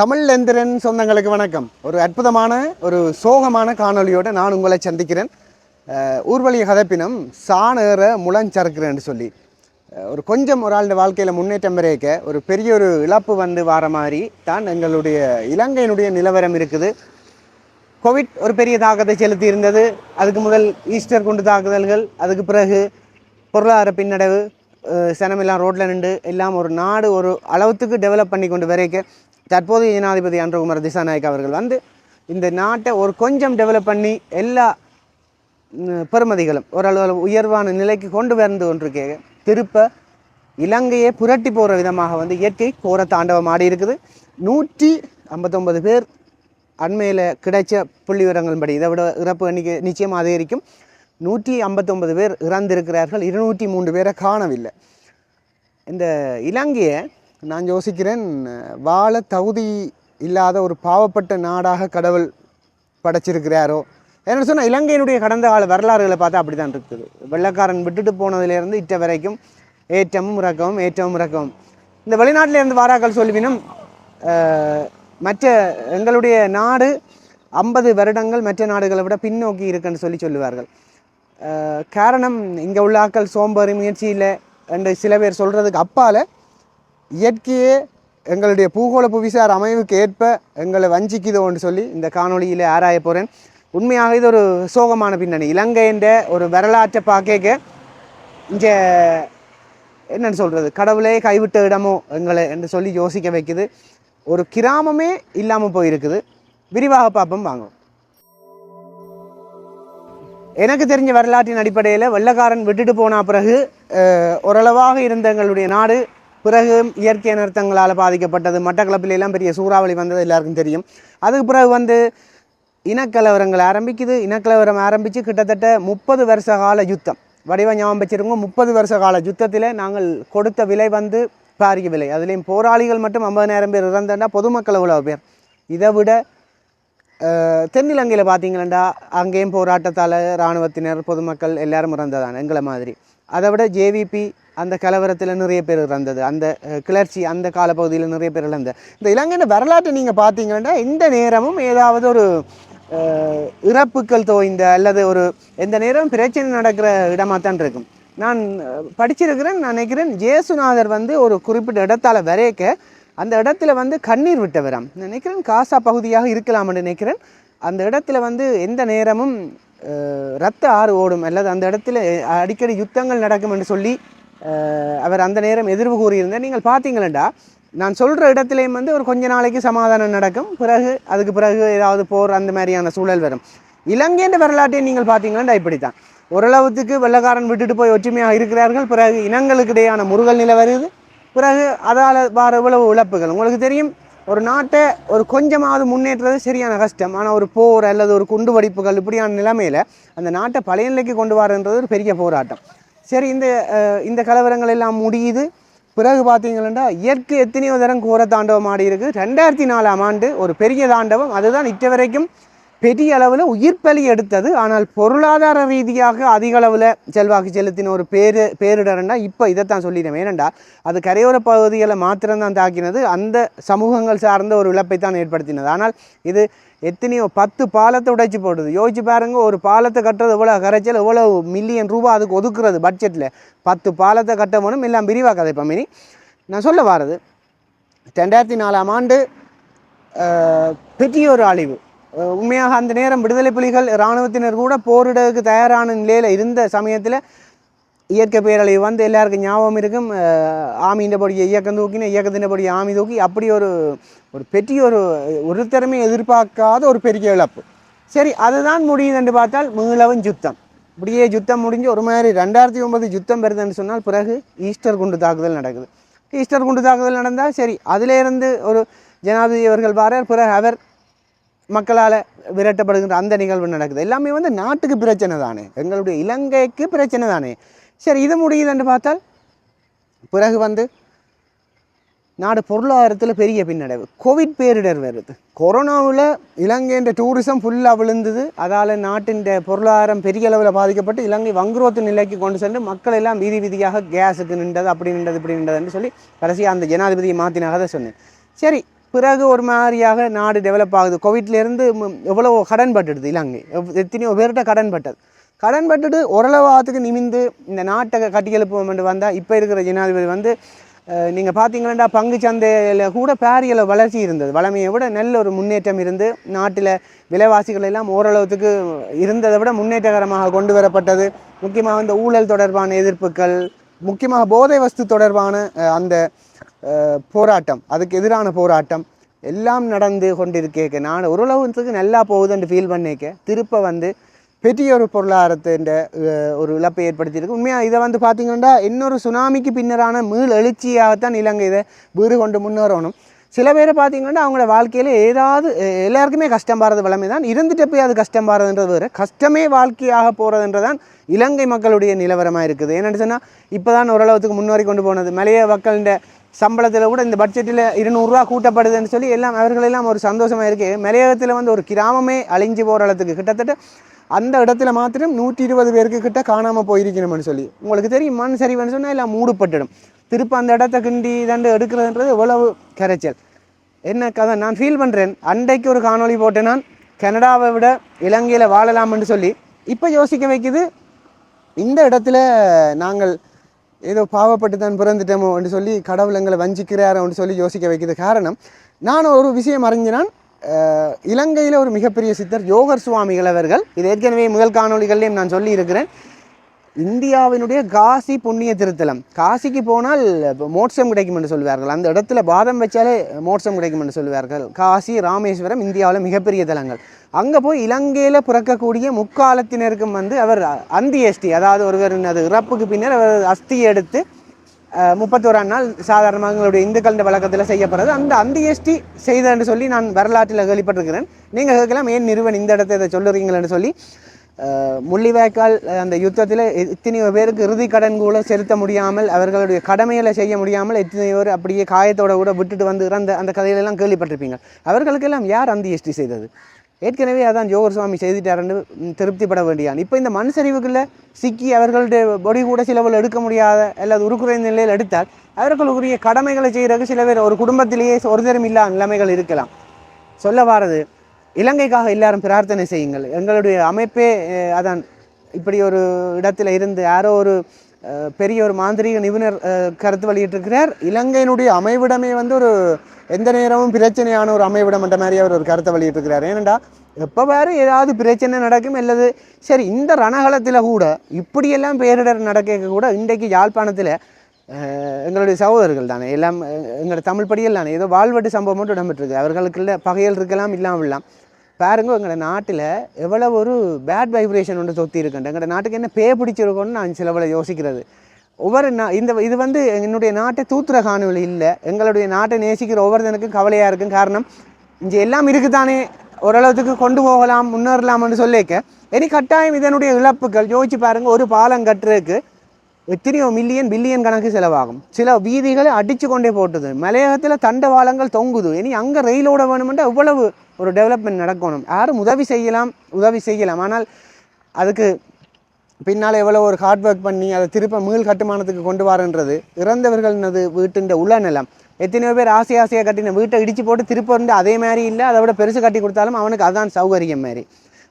தமிழ் எந்திரன் சொந்தங்களுக்கு வணக்கம். ஒரு அற்புதமான ஒரு சோகமான காணொளியோடு நான் உங்களை சந்திக்கிறேன். ஊர்வலிய கதப்பினம் சாணேற முளஞ்சறுக்கிறேன்னு சொல்லி. ஒரு கொஞ்சம் ஒரு ஆளுடைய வாழ்க்கையில் முன்னேற்றம் வரைக்க ஒரு பெரிய ஒரு இழப்பு வந்து வார மாதிரி தான் எங்களுடைய இலங்கையினுடைய நிலவரம் இருக்குது. கோவிட் ஒரு பெரிய தாக்கத்தை செலுத்தி இருந்தது. அதுக்கு முதல் ஈஸ்டர் குண்டு தாக்குதல்கள் அதுக்கு பிறகு பொருளாதார பின்னடைவு சனமெல்லாம் ரோட்டில் நின்று எல்லாம் ஒரு நாடு ஒரு அளவுக்கு டெவலப் பண்ணி கொண்டு வரைக்க தற்போதைய ஜனாதிபதி அன்றகுமார் திசாநாயக் அவர்கள் வந்து இந்த நாட்டை ஒரு கொஞ்சம் டெவலப் பண்ணி எல்லா பெருமதிகளும் ஓரளவு உயர்வான நிலைக்கு கொண்டு வந்து கொண்டிருக்கே திருப்ப இலங்கையை புரட்டி போகிற விதமாக வந்து இயற்கை கோர தாண்டவம் ஆடி இருக்குது. நூற்றி ஐம்பத்தொம்பது பேர் அண்மையில் கிடைச்ச புள்ளி விவரங்களின்படி இதை விட இறப்பு எண்ணிக்கை நிச்சயம் அதிகரிக்கும். நூற்றி ஐம்பத்தொம்பது பேர் இறந்திருக்கிறார்கள். இருநூற்றி மூன்று பேரை காணவில்லை. இந்த இலங்கையை நான் யோசிக்கிறேன் வாழ தகுதி இல்லாத ஒரு பாவப்பட்ட நாடாக கடவுள் படைச்சிருக்கிறாரோ? என்ன சொன்னால் இலங்கையினுடைய கடந்த கால வரலாறுகளை பார்த்தா அப்படி தான் இருக்குது. வெள்ளக்காரன் விட்டுட்டு போனதுலேருந்து இட்ட வரைக்கும் ஏற்றமும் இறக்கவும் ஏற்றமும் இறக்கவும் இந்த வெளிநாட்டிலேருந்து வாராக்கள் சொல்லுவினும் மற்ற எங்களுடைய நாடு ஐம்பது வருடங்கள் மற்ற நாடுகளை விட பின்னோக்கி இருக்குன்னு சொல்லி சொல்லுவார்கள். காரணம் இங்கே உள்ள ஆக்கள் சோம்பேறி முயற்சியில் என்று சில பேர் சொல்கிறதுக்கு அப்பால் இயற்கையே எங்களுடைய பூகோள புவிசார் அமைவுக்கு ஏற்ப எங்களை வஞ்சிக்குதோன்னு சொல்லி இந்த காணொலியில் ஆராய போகிறேன் உண்மையாக இது ஒரு சோகமான பின்னணி. இலங்கைன்ற ஒரு வரலாற்றை பார்க்க இங்கே என்னென்னு சொல்கிறது கடவுளே கைவிட்ட இடமோ எங்களை என்று சொல்லி யோசிக்க வைக்குது. ஒரு கிராமமே இல்லாமல் போயிருக்குது. விரிவாக பார்ப்போம் வாங்குவோம் எனக்கு தெரிஞ்ச வரலாற்றின் அடிப்படையில் வெள்ளக்காரன் விட்டுட்டு போன பிறகு ஓரளவாக இருந்த எங்களுடைய நாடு பிறகு இயற்கை நிறுத்தங்களால் பாதிக்கப்பட்டது மட்டக்களப்பில எல்லாம் பெரிய சூறாவளி வந்தது எல்லாருக்கும் தெரியும். அதுக்கு பிறகு வந்து இனக்கலவரங்கள் ஆரம்பிக்குது. இனக்கலவரம் ஆரம்பித்து கிட்டத்தட்ட முப்பது வருஷ கால யுத்தம். வடிவ ஞாபகம் வச்சிருங்க முப்பது வருஷ கால யுத்தத்தில் நாங்கள் கொடுத்த விலை வந்து பாரிய விலை. அதுலேயும் போராளிகள் மட்டும் ஐம்பதாயிரம் பேர் இறந்தண்டா பொதுமக்கள் எவ்வளோ பேர்? இதை விட தென்னிலங்கையில் பார்த்தீங்களா அங்கேயும் போராட்டத்தால் இராணுவத்தினர் பொதுமக்கள் எல்லாரும் இறந்ததான் எங்களை மாதிரி. அதை விட ஜேவிபி அந்த கலவரத்தில் நிறைய பேர் இறந்தது. அந்த கிளர்ச்சி அந்த காலப்பகுதியில் நிறைய பேர் இழந்த இந்த இலங்கையின் வரலாற்றை நீங்கள் பார்த்தீங்கன்னா இந்த நேரமும் ஏதாவது ஒரு இறப்புக்கள் தோய்ந்த அல்லது ஒரு எந்த நேரம் பிரச்சனை நடக்கிற இடமாக தான் இருக்கும். நான் படிச்சிருக்கிறேன் நான் நினைக்கிறேன் ஜேசுநாதர் வந்து ஒரு குறிப்பிட்ட இடத்தால் வரைக்க அந்த இடத்துல வந்து கண்ணீர் விட்டவராம். நான் நினைக்கிறேன் காசா பகுதியாக இருக்கலாம்னு நினைக்கிறேன். அந்த இடத்துல வந்து எந்த நேரமும் ரத்த ஆறு ஓடும். அல்லது அந்த இடத்துல அடிக்கடி யுத்தங்கள் நடக்கும் என்று சொல்லி அவர் அந்த நேரம் எதிர்வு கூறியிருந்தார். நீங்கள் பார்த்தீங்களா நான் சொல்கிற இடத்துலையும் வந்து ஒரு கொஞ்ச நாளைக்கு சமாதானம் நடக்கும். பிறகு அதுக்கு பிறகு ஏதாவது போர் அந்த மாதிரியான சூழல் வரும். இலங்கைன்ற வரலாற்றை நீங்கள் பார்த்தீங்கன்னா இப்படித்தான். ஓரளவுக்கு வெள்ளக்காரன் விட்டுட்டு போய் ஒற்றுமையாக இருக்கிறார்கள். பிறகு இனங்களுக்கு இடையான முருகல் நிலை வருது. பிறகு அதால் வார இவ்வளவு இழப்புகள்? உங்களுக்கு தெரியும் ஒரு நாட்டை ஒரு கொஞ்சமாவது முன்னேற்றது சரியான கஷ்டம். ஆனால் ஒரு போர் அல்லது ஒரு குண்டு வடிப்புகள் இப்படியான நிலைமையில் அந்த நாட்டை பழைய நிலைக்கு கொண்டு வரன்றது ஒரு பெரிய போராட்டம். சரி இந்த இந்த கலவரங்கள் எல்லாம் முடியுது. பிறகு பார்த்தீங்கன்னா இயற்கை எத்தனையோ தரம் கோர தாண்டவம் ஆடி இருக்குது ரெண்டாயிரத்தி நாலாம் ஆண்டு ஒரு பெரிய தாண்டவம். அதுதான் இட்ட வரைக்கும் பெரிய அளவில் உயிர் பலி எடுத்தது. ஆனால் பொருளாதார ரீதியாக அதிக அளவில் செல்வாக்கு செலுத்தின ஒரு பேரு பேரிடர்னா இப்போ இதைத்தான் சொல்லிடுறேன் ஏனெண்டா அது கரையோர பகுதிகளை மாத்திரம்தான் தாக்கினது. அந்த சமூகங்கள் சார்ந்த ஒரு இழப்பை தான் ஏற்படுத்தினது. ஆனால் இது எத்தனையோ பத்து பாலத்தை உடைச்சி போடுது. யோசிச்சு பாருங்க ஒரு பாலத்தை கட்டுறது எவ்வளோ கரைச்சல் எவ்வளோ மில்லியன் ரூபா அதுக்கு ஒதுக்குறது பட்ஜெட்டில் பத்து பாலத்தை கட்ட வேணும் எல்லாம் விரிவாக்காது இப்போ மினி நான் சொல்ல வாரது ரெண்டாயிரத்தி நாலாம் ஆண்டு பெரிய ஒரு அழிவு. உண்மையாக அந்த நேரம் விடுதலை புலிகள் இராணுவத்தினர் கூட போரிடக்கு தயாரான நிலையில் இருந்த சமயத்தில் இயற்கை பேரழிவு வந்து எல்லாருக்கும் ஞாபகம் இருக்கும். ஆமியின் பொடியை இயக்கம் தூக்கின இயக்கத்தின் பொடியை ஆமி தூக்கி அப்படி ஒரு ஒரு பெரிய ஒரு ஒருத்தருமே எதிர்பார்க்காத ஒரு பெரிய இழப்பு. சரி அதுதான் முடியுதுன்னு பார்த்தால் மீளவும் யுத்தம். இப்படியே யுத்தம் முடிஞ்சு ஒரு மாதிரி ரெண்டாயிரத்தி ஒன்பது யுத்தம் வருதுன்னு சொன்னால் பிறகு ஈஸ்டர் குண்டு தாக்குதல் நடக்குது. ஈஸ்டர் குண்டு தாக்குதல் நடந்தால் சரி அதிலேருந்து ஒரு ஜனாதிபதி அவர்கள் வாரார் பிறகு அவர் மக்களால் விரட்டப்படுகின்ற அந்த நிகழ்வு நடக்குது. எல்லாமே வந்து நாட்டுக்கு பிரச்சனை தானே. எங்களுடைய இலங்கைக்கு பிரச்சனை தானே. சரி இது முடியுதுன்னு பார்த்தால் பிறகு வந்து நாடு பொருளாதாரத்தில் பெரிய பின்னடைவு. கோவிட் பேரிடர் வருது. கொரோனாவில் இலங்கைன்ற டூரிசம் ஃபுல்லாக விழுந்தது. அதால் நாட்டின் பொருளாதாரம் பெரிய அளவில் பாதிக்கப்பட்டு இலங்கை வங்குரோத்து நிலைக்கு கொண்டு சென்று மக்கள் எல்லாம் வீதி வீதியாக கேஸுக்கு நின்றது அப்படி நின்றது இப்படி நின்றதுன்னு சொல்லி கடைசியாக அந்த ஜனாதிபதியை மாற்றினாக தான் சொன்னேன். சரி பிறகு ஒரு மாதிரியாக நாடு டெவலப் ஆகுது. கோவிட்லேருந்து எவ்வளோ கடன் பட்டுடுது இலங்கை. எவ்- எத்தனையோ பேர்கிட்ட கடன் பட்டது. கடன் பட்டுட்டு ஓரளவாத்துக்கு நிமிந்து இந்த நாட்டை கட்டி எழுப்புவோம்னு வந்தால் இப்போ இருக்கிற ஜனாதிபதி வந்து நீங்கள் பார்த்தீங்கன்னா பங்கு சந்தையில் கூட பாரியல வளர்ச்சி இருந்தது. வளமையை விட நல்ல ஒரு முன்னேற்றம் இருந்து நாட்டில் விலைவாசிகள் எல்லாம் ஓரளவுக்கு இருந்ததை விட முன்னேற்றகரமாக கொண்டு வரப்பட்டது. முக்கியமாக இந்த ஊழல் தொடர்பான எதிர்ப்புகள் முக்கியமாக போதை வஸ்து தொடர்பான அந்த போராட்டம். அதுக்கு எதிரான போராட்டம். எல்லாம் நடந்து கொண்டிருக்கேக்க. நான் ஓரளவுக்கு நல்லா போகுதுன்னு ஃபீல் பண்ணிக்க. திருப்ப வந்து பெரிய ஒரு பொருளாதாரத்தின் ஒரு இழப்பை ஏற்படுத்தியிருக்கு. உண்மையாக இதை வந்து பார்த்திங்கன்னா இன்னொரு சுனாமிக்கு பின்னரான மீள் எழுச்சியாகத்தான் இலங்கை இதை வீடு கொண்டு முன்னேறணும். சில பேரை பார்த்தீங்கன்னா அவங்களோட வாழ்க்கையில் ஏதாவது எல்லாருக்குமே கஷ்டம் பாரது வளமை தான். இருந்துட்டு போய் அது கஷ்டம் பாரதுன்றது வேறு. கஷ்டமே வாழ்க்கையாக போகிறதுன்றதான் இலங்கை மக்களுடைய நிலவரமாக இருக்குது. ஏன்னு சொன்னால் இப்போ தான் ஓரளவுக்கு முன்னேறி கொண்டு போனது. மலைய மக்கள்கிட்ட சம்பளத்தில் கூட இந்த பட்ஜெட்டில் இருநூறுவா கூட்டப்படுதுன்னு சொல்லி எல்லாம் அவர்களெல்லாம் ஒரு சந்தோஷமாக இருக்குது மலையகத்தில் வந்து ஒரு கிராமமே அழிஞ்சு போகிற இடத்துக்கு கிட்டத்தட்ட அந்த இடத்துல மாத்திரம் நூற்றி இருபது பேருக்கு கிட்ட காணாமல் போயிருக்கணும்னு சொல்லி. உங்களுக்கு தெரியும் மண் சரிவுன்னு சொன்னால் எல்லாம் மூடப்பட்டுடும் திருப்ப அந்த இடத்த கிண்டி தண்டு எடுக்கிறதுன்றது எவ்வளவு கரைச்சல். என்ன கதை? நான் ஃபீல் பண்ணுறேன் அன்றைக்கு ஒரு காணொளி போட்டேன் நான் கனடாவை விட இலங்கையில் வாழலாம்னு சொல்லி. இப்போ யோசிக்க வைக்குது இந்த இடத்துல நாங்கள் ஏதோ பாவப்பட்டு தான் பிறந்துட்டோமோன்னு சொல்லி கடவுள் எங்களை வஞ்சிக்கிறாரோன்னு சொல்லி யோசிக்க வைக்கிறது காரணம் நான் ஒரு விஷயம் அறிஞ்சினான் இலங்கையில் ஒரு மிகப்பெரிய சித்தர் யோகர் சுவாமிகள் அவர்கள் இது ஏற்கனவே முதல் காணொளிகள்லையும் நான் சொல்லியிருக்கிறேன் இந்தியாவினுடைய காசி புண்ணிய திருத்தலம். காசிக்கு போனால் மோட்சம் கிடைக்கும் என்று சொல்வார்கள். அந்த இடத்துல பாதம் வச்சாலே மோட்சம் கிடைக்கும் என்று சொல்வார்கள். காசி ராமேஸ்வரம் இந்தியாவில் மிகப்பெரிய தலங்கள். அங்கே போய் இலங்கையில் பிறக்கக்கூடிய முக்காலத்தினருக்கும் வந்து அவர் அந்தியஷ்டி அதாவது ஒருவர் அது இறப்புக்கு பின்னர் அவர் அஸ்தியை எடுத்து முப்பத்தோராம் நாள் சாதாரணமாக எங்களுடைய இந்துக்களின் வழக்கத்தில் செய்யப்படுறது. அந்த அந்தியஷ்டி செய்தன்னு சொல்லி நான் வரலாற்றில் கேள்விப்பட்டிருக்கிறேன். நீங்கள் கேட்கலாம் ஏன் நிறுவன் இந்த இடத்தை இதை சொல்லுறீங்களேன்னு சொல்லி. முள்ளிவாய்க்கால் அந்த யுத்தத்தில் எத்தனையோ பேருக்கு இறுதி கடன் கூட செலுத்த முடியாமல் அவர்களுடைய கடமைகளை செய்ய முடியாமல் எத்தனையோ பேர் அப்படியே காயத்தோட கூட விட்டுட்டு வந்து இறந்த அந்த கதையிலெல்லாம் கேள்விப்பட்டிருப்பீங்க. அவர்களுக்கெல்லாம் யார் அந்த எஸ்டி செய்தது? ஏற்கனவே அதான் ஜோகர் சுவாமி செய்துட்டாருன்னு திருப்திப்பட வேண்டியான் இப்போ இந்த மண் சரிவுகளில் சிக்கி அவர்களுடைய பொடி கூட சிலவில் எடுக்க முடியாத அல்லது உருக்குறைந்த நிலையில் எடுத்தால் அவர்களுக்குரிய கடமைகளை செய்கிறதுக்கு சில பேர் ஒரு குடும்பத்திலேயே ஒரு தரம் இல்லாத நிலைமைகள் இருக்கலாம். சொல்ல வாரது இலங்கைக்காக எல்லாரும் பிரார்த்தனை செய்யுங்கள். எங்களுடைய அமைப்பே அதான் இப்படி ஒரு இடத்துல இருந்து யாரோ ஒரு பெரிய ஒரு மாந்திரீக நிபுணர் கருத்து வெளியிட்டிருக்கிறார். இலங்கையினுடைய அமைவிடமே வந்து ஒரு எந்த நேரமும் பிரச்சனையான ஒரு அமைவிடம் என்ற மாதிரி அவர் ஒரு கருத்தை வெளியிட்டிருக்கிறார். ஏனெண்டா எப்போ வேறு ஏதாவது பிரச்சனை நடக்கும் அல்லது சரி இந்த ரணகலத்தில் கூட இப்படியெல்லாம் பேரிடர் நடக்க கூட இன்றைக்கு யாழ்ப்பாணத்தில் எங்களுடைய சகோதரர்கள் தானே எல்லாம் எங்களோட தமிழ் படியல் தானே ஏதோ வாழ்வெட்டு சம்பவம் மட்டும் இடம்பெற்றிருக்கு. அவர்களுக்குள்ள பகையல் இருக்கலாம் இல்லாமல் இல்லாம் பாருங்க எங்களோட நாட்டில் எவ்வளோ ஒரு பேட் வைப்ரேஷன் ஒன்று சொத்தி இருக்குன்ற எங்களோட நாட்டுக்கு என்ன பே பிடிச்சிருக்கோன்னு நான் சிலவளை யோசிக்கிறது. ஒவ்வொரு நா இந்த இது வந்து என்னுடைய நாட்டை தூத்துற காணொலி இல்லை. எங்களுடைய நாட்டை நேசிக்கிற ஒவ்வொருத்தனுக்கும் கவலையாக இருக்கும் காரணம் இங்கே எல்லாம் இருக்குதானே ஓரளவுக்கு கொண்டு போகலாம் முன்னேறலாம்னு சொல்லிக்க. இனி கட்டாயம் இதனுடைய இழப்புகள் யோசிச்சு பாருங்கள் ஒரு பாலம் கட்டுறதுக்கு எத்தனையோ மில்லியன் பில்லியன் கணக்கு செலவாகும். சில வீதிகளை அடித்து கொண்டே போட்டுது. மலையகத்தில் தண்டவாளங்கள் தொங்குது. இனி அங்கே ரயிலோட வேணுமென்றால் இவ்வளவு ஒரு டெவலப்மெண்ட் நடக்கணும். யாரும் உதவி செய்யலாம் உதவி செய்யலாம். ஆனால் அதுக்கு பின்னால் எவ்வளோ ஒரு ஹார்ட் ஒர்க் பண்ணி அதை திருப்ப மீள் கட்டுமானத்துக்கு கொண்டு வரன்றது இறந்தவர்கள்னது வீட்டின் உளநலம். எத்தனையோ பேர் ஆசை ஆசையாக கட்டின வீட்டை இடித்து போட்டு திருப்ப வந்து அதே மாதிரி இல்லை அதை விட பெருசு கட்டி கொடுத்தாலும் அவனுக்கு அதான் சௌகரியம் மாதிரி.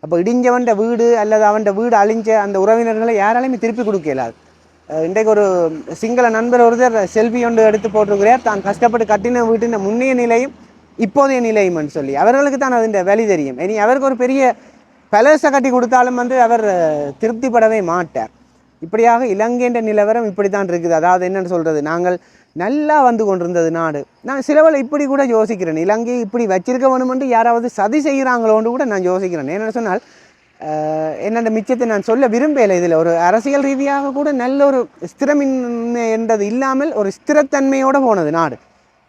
அப்போ இடிஞ்சவன்ட வீடு அல்லது அவன்ட வீடு அழிஞ்ச அந்த உறவினர்களை யாராலையுமே திருப்பி கொடுக்க இன்றைக்கு ஒரு சிங்கள நண்பர் ஒருத்தர் செல்ஃபி ஒன்று எடுத்து போட்டிருக்கிறார். தான் கஷ்டப்பட்டு கட்டின வீட்டின் முன்னைய நிலையும் இப்போதைய நிலையும்னு சொல்லி. அவர்களுக்கு தான் அதன் வெளி தெரியும். இனி அவருக்கு ஒரு பெரிய பலசை கட்டி கொடுத்தாலும் வந்து அவர் திருப்திப்படவே மாட்டார். இப்படியாக இலங்கைன்ற நிலவரம் இப்படி தான் இருக்குது. அதாவது என்னென்னு சொல்கிறது நாங்கள் நல்லா வந்து கொண்டிருந்தது நாடு. நான் சிலவில் இப்படி கூட யோசிக்கிறேன். இலங்கை இப்படி வச்சிருக்க வேணுமென்று யாராவது சதி செய்கிறாங்களோன்னு கூட நான் யோசிக்கிறேன். என்னென்னு சொன்னால் அஹ், என்னென்ன மிச்சத்தை நான் சொல்ல விரும்பலை இதில் ஒரு அரசியல் ரீதியாக கூட நல்ல ஒரு ஸ்திரமின்மை என்றது இல்லாமல் ஒரு ஸ்திரத்தன்மையோடு போனது நாடு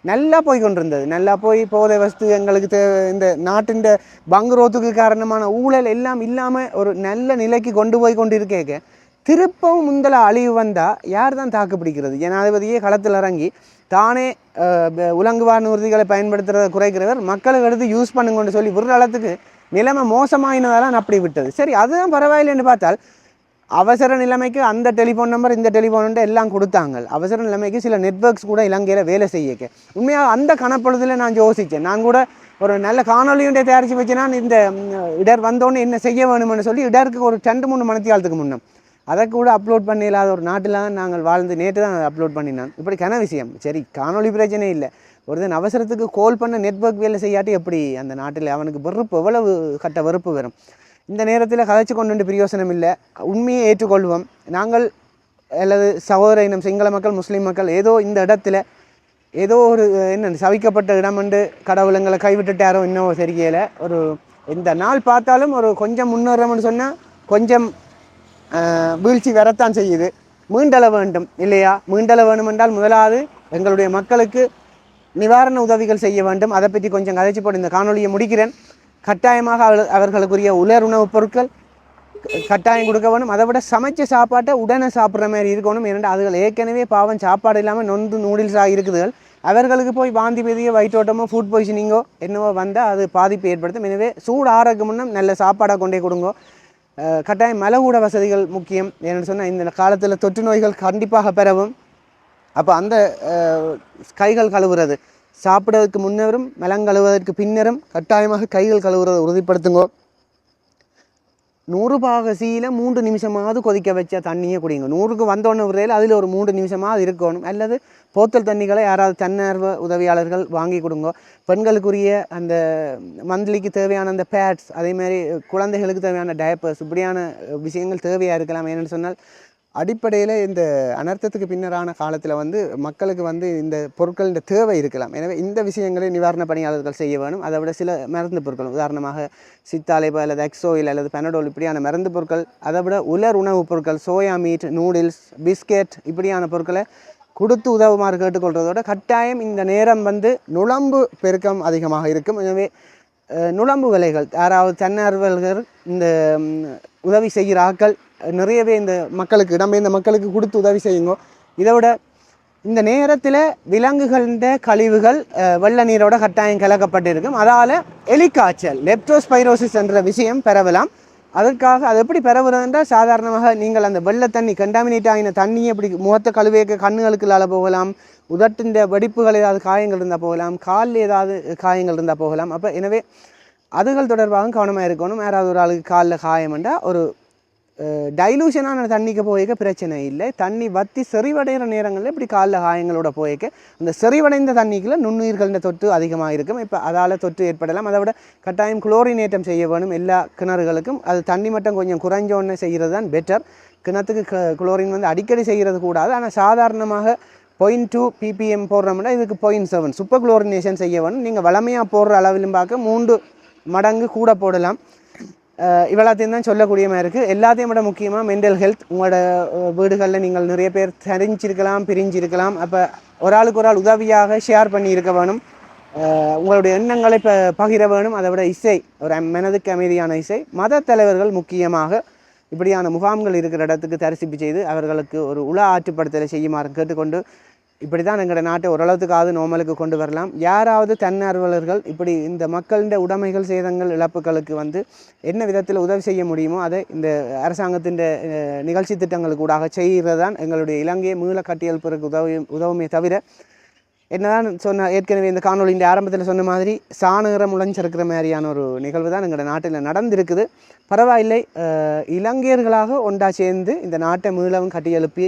நல்லா போய் கொண்டிருந்தது நல்லா போய் போதை வஸ்து எங்களுக்கு தேவை இந்த நாட்டின் பங்குரோத்துக்கு காரணமான ஊழல் எல்லாம் இல்லாமல் ஒரு நல்ல நிலைக்கு கொண்டு போய் கொண்டிருக்கேக்க திருப்பவும் முந்தல அழிவு வந்தால் யார் தான் தாக்கு பிடிக்கிறது ஜனாதிபதியே களத்தில் இறங்கி தானே உலங்குவார் உறுதிகளை பயன்படுத்துகிறத குறைக்கிறவர் மக்களுக்கு எடுத்து யூஸ் பண்ணுங்கன்னு சொல்லி விடுற அளத்துக்கு நிலைமை மோசமாயினதால அப்படி விட்டது. சரி அதுதான் பரவாயில்லைன்னு பார்த்தால் அவசர நிலைமைக்கு அந்த டெலிஃபோன் நம்பர் இந்த டெலிஃபோன் எல்லாம் கொடுத்தாங்க. அவசர நிலைமைக்கு சில நெட்வொர்க்ஸ் கூட இலங்கையில் வேலை செய்யக்க. உண்மையாக அந்த கணப்பொழுதில் நான் யோசித்தேன் நான் கூட ஒரு நல்ல காணொலியுடைய தயாரித்து வச்சுனா இந்த இடர் வந்தோடனே என்ன செய்ய வேணும்னு சொல்லி இடருக்கு ஒரு ரெண்டு மூணு மணித்தியாலத்துக்கு முன்னே அதை கூட அப்லோட் பண்ண இல்லாத ஒரு நாட்டில் தான் நாங்கள் வாழ்ந்து நேற்று தான் அப்லோட் பண்ணினான் இப்படி கன விஷயம். சரி காணொளி பிரச்சனை இல்லை. ஒருத்தன் அவசரத்துக்கு கால் பண்ண நெட்வொர்க் வேலை செய்யாட்டி எப்படி? அந்த நாட்டில் அவனுக்கு வெறுப்பு எவ்வளவு கட்ட வெறுப்பு வரும்? இந்த நேரத்தில் கதைச்சு கொண்டு வந்து பிரயோசனம் இல்லை. உண்மையை ஏற்றுக்கொள்வோம். நாங்கள் அல்லது சகோதர இனம் சிங்கள மக்கள் முஸ்லீம் மக்கள் ஏதோ இந்த இடத்துல ஏதோ ஒரு என்ன சவிக்கப்பட்ட இடம் வந்து கடவுளங்களை கைவிட்டுட்டாரோ இன்னும் தெரியல. ஒரு இந்த நாள் பார்த்தாலும் ஒரு கொஞ்சம் முன்னேறோம்னு சொன்னால் கொஞ்சம் வீழ்ச்சி வரத்தான் செய்யுது. மீண்டள வேண்டும் இல்லையா? மீண்டள வேணுமென்றால் என்றால் முதலாவது எங்களுடைய மக்களுக்கு நிவாரண உதவிகள் செய்ய வேண்டும். அதை பற்றி கொஞ்சம் கதைச்சு போட்டு இந்த காணொலியை முடிக்கிறேன். கட்டாயமாக அவர்கள் அவர்களுக்குரிய உலர் உணவுப் பொருட்கள் க- கட்டாயம் கொடுக்க வேணும். அதை விட சமைச்ச சாப்பாட்டை உடனே சாப்பிட்ற மாதிரி இருக்கணும். ஏனென்றால் அதுகள் ஏற்கனவே பாவம் சாப்பாடு இல்லாமல் நொந்து நூடுல்ஸாக இருக்குதுகள். அவர்களுக்கு போய் வாந்தி பெதியோ வயிற்றோட்டமோ ஃபுட் பாய்சனிங்கோ என்னவோ வந்தால் அது பாதிப்பு ஏற்படுத்தும். எனவே சூடு ஆறதுக்கு முன்னம் நல்ல சாப்பாடாக கொண்டே கொடுங்க. கட்டாயம் மலகூட வசதிகள் முக்கியம். ஏன்னு சொன்னால் இந்த காலத்தில் தொற்று நோய்கள் கண்டிப்பாக பெறவும் அப்போ அந்த கைகள் கழுவுறது. சாப்பிடுறதுக்கு முன்னரும் மலம் கழுவுவதற்கு பின்னரும் கட்டாயமாக கைகள் கழுவுறதை உறுதிப்படுத்துங்கோ. நூறு பாகசியில் மூன்று நிமிஷமாவது கொதிக்க வச்ச தண்ணியை குடிங்க. நூறுக்கு வந்தோன்னு விரையில் அதில் ஒரு மூன்று நிமிஷமாவது இருக்கணும். அல்லது போத்தல் தண்ணிகளை யாராவது தன்னார்வ உதவியாளர்கள் வாங்கி கொடுங்க. பெண்களுக்குரிய அந்த மந்த்லிக்கு தேவையான அந்த பேட்ஸ் அதே மாதிரி குழந்தைகளுக்கு தேவையான டயப்பர்ஸ் இப்படியான விஷயங்கள் தேவையாக இருக்கலாம் ஏன்னு சொன்னால் அடிப்படையில் இந்த அனர்த்தத்துக்கு பின்னரான காலத்தில் வந்து மக்களுக்கு வந்து இந்த பொருட்களின் தேவை இருக்கலாம். எனவே இந்த விஷயங்களை நிவாரண பணியாளர்கள் செய்ய வேணும். அதை விட சில மருந்து பொருட்கள் உதாரணமாக சித்தாலைபா அல்லது எக்ஸோயில் அல்லது பெனடோல் இப்படியான மருந்து பொருட்கள் அதை விட உலர் உணவுப் பொருட்கள் சோயா மீட் நூடுல்ஸ் பிஸ்கெட் இப்படியான பொருட்களை கொடுத்து உதவுமாறு கேட்டுக்கொள்வதோட கட்டாயம் இந்த நேரம் வந்து நுழம்பு பெருக்கம் அதிகமாக இருக்கும். எனவே நுழம்பு விலைகள் யாராவது தன்னார்வலர்கள் இந்த உதவி செய்கிற ஆட்கள் நிறையவே இந்த மக்களுக்கு இடம்பெயர்ந்த மக்களுக்கு கொடுத்து உதவி செய்யுங்க. இதை விட இந்த நேரத்தில் விலங்குகளின் கழிவுகள் வெள்ள நீரோட கட்டாயம் கலக்கப்பட்டிருக்கும். அதால் எலிக்காய்ச்சல் லெப்டோஸ்பைரோசிஸ் என்ற விஷயம் பெறவலாம் அதற்காக அது எப்படி பெறவுறதுன்றால் சாதாரணமாக நீங்கள் அந்த வெள்ளை தண்ணி கண்டாமினேட் ஆகின தண்ணியை எப்படி முகத்தை கழுவியக்க கண்ணுகளுக்குள்ளால போகலாம். உதட்டின் வெடிப்புகள் ஏதாவது காயங்கள் இருந்தால் போகலாம். காலில் ஏதாவது காயங்கள் இருந்தால் போகலாம். அப்போ எனவே அதுகள் தொடர்பாக கவனமாக இருக்கணும். யாராவது ஒரு ஆளுக்கு காலில் காயம்ண்டா ஒரு டைலூஷனான தண்ணிக்கு போய்க்க பிரச்சனை இல்லை. தண்ணி வத்தி செறிவடைகிற நேரங்களில் இப்படி காலில் காயங்களோட போய்க்க அந்த செறிவடைந்த தண்ணிக்குள்ள நுண்ணுயிர்களின் தொற்று அதிகமாக இருக்கும். இப்போ அதால் தொற்று ஏற்படலாம். அதை விட கட்டாயம் குளோரினேட்டம் செய்ய வேணும் எல்லா கிணறுகளுக்கும். அது தண்ணி மட்டம் கொஞ்சம் குறைஞ்சோன்னு செய்கிறது தான் பெட்டர் கிணத்துக்கு குளோரின் வந்து அடிக்கடி செய்கிறது கூடாது. ஆனால் சாதாரணமாக பாயிண்ட் டூ பிபிஎம் போடுறோம்னா இதுக்கு பாயிண்ட் செவன் சூப்பர் குளோரினேஷன் செய்ய வேணும். நீங்கள் வளமையாக போடுற அளவிலும் பார்க்க மூன்று மடங்கு கூட போடலாம். இவ்வளோத்தையும் தான் சொல்லக்கூடிய மாதிரி இருக்குது எல்லாத்தையும் விட முக்கியமாக மென்டல் ஹெல்த் உங்களோட வீடுகளில் நீங்கள் நிறைய பேர் தெரிஞ்சிருக்கலாம் பிரிஞ்சிருக்கலாம். அப்போ ஒரு ஆளுக்கு ஒரு ஆள் உதவியாக ஷேர் பண்ணி இருக்க வேணும். உங்களுடைய எண்ணங்களை ப பகிர வேணும். அதை விட இசை ஒரு மனதுக்கு அமைதியான இசை. மத தலைவர்கள் முக்கியமாக இப்படியான முகாம்கள் இருக்கிற இடத்துக்கு தரிசிப்பு செய்து அவர்களுக்கு ஒரு உள ஆற்றுப்படுத்தலை செய்யுமாறு கேட்டுக்கொண்டு இப்படி தான் எங்களோட நாட்டை ஓரளவுக்காவது நோமலுக்கு கொண்டு வரலாம். யாராவது தன்னார்வலர்கள் இப்படி இந்த மக்களின் உடைமைகள் சேதங்கள் இழப்புகளுக்கு வந்து என்ன விதத்தில் உதவி செய்ய முடியுமோ அதை இந்த அரசாங்கத்தின் நிகழ்ச்சி திட்டங்களுக்கு ஊடாக செய்கிறது தான் எங்களுடைய இலங்கையை மீள கட்டியெழுப்பதற்கு உதவி உதவுமே தவிர என்னதான் சொன்ன ஏற்கனவே இந்த காணொலியின் ஆரம்பத்தில் சொன்ன மாதிரி சாணுகிற முளைஞ்சிருக்கிற மாதிரியான ஒரு நிகழ்வு தான் எங்களோட நாட்டில் நடந்திருக்குது. பரவாயில்லை இலங்கையர்களாக ஒன்றா சேர்ந்து இந்த நாட்டை மீளவும் கட்டியெழுப்பி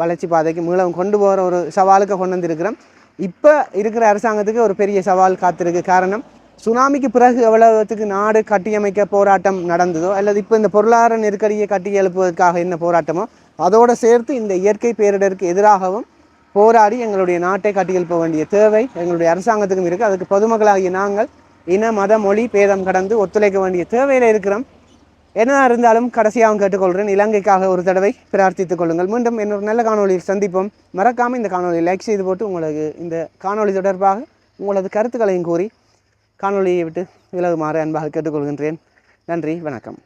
வளர்ச்சி பாதைக்கு மீளவும் கொண்டு போகிற ஒரு சவாலுக்கு கொண்டு வந்திருக்கிறோம். இப்போ இருக்கிற அரசாங்கத்துக்கு ஒரு பெரிய சவால் காத்திருக்கு. காரணம் சுனாமிக்கு பிறகு எவ்வளவுத்துக்கு நாடு கட்டியமைக்க போராட்டம் நடந்ததோ அல்லது இப்போ இந்த பொருளாதார நெருக்கடியை கட்டி எழுப்புவதற்காக என்ன போராட்டமோ அதோடு சேர்த்து இந்த இயற்கை பேரிடருக்கு எதிராகவும் போராடி எங்களுடைய நாட்டை கட்டியெழுப்ப வேண்டிய தேவை எங்களுடைய அரசாங்கத்துக்கும் இருக்குது அதுக்கு பொதுமக்களாகிய நாங்கள் இன மத மொழி பேதம் கடந்து ஒத்துழைக்க வேண்டிய தேவையில் இருக்கிறோம். என்ன இருந்தாலும் கடைசியாகவும் கேட்டுக்கொள்கிறேன். இலங்கைக்காக ஒரு தடவை பிரார்த்தித்துக் கொள்ளுங்கள். மீண்டும் இன்னொரு நல்ல காணொலியில் சந்திப்போம். மறக்காமல் இந்த காணொலியை லைக் செய்து போட்டு உங்களுக்கு இந்த காணொளி தொடர்பாக உங்களது கருத்துக்களையும் கூறி காணொளியை விட்டு விலகுமாறு அன்பாக கேட்டுக்கொள்கின்றேன். நன்றி வணக்கம்.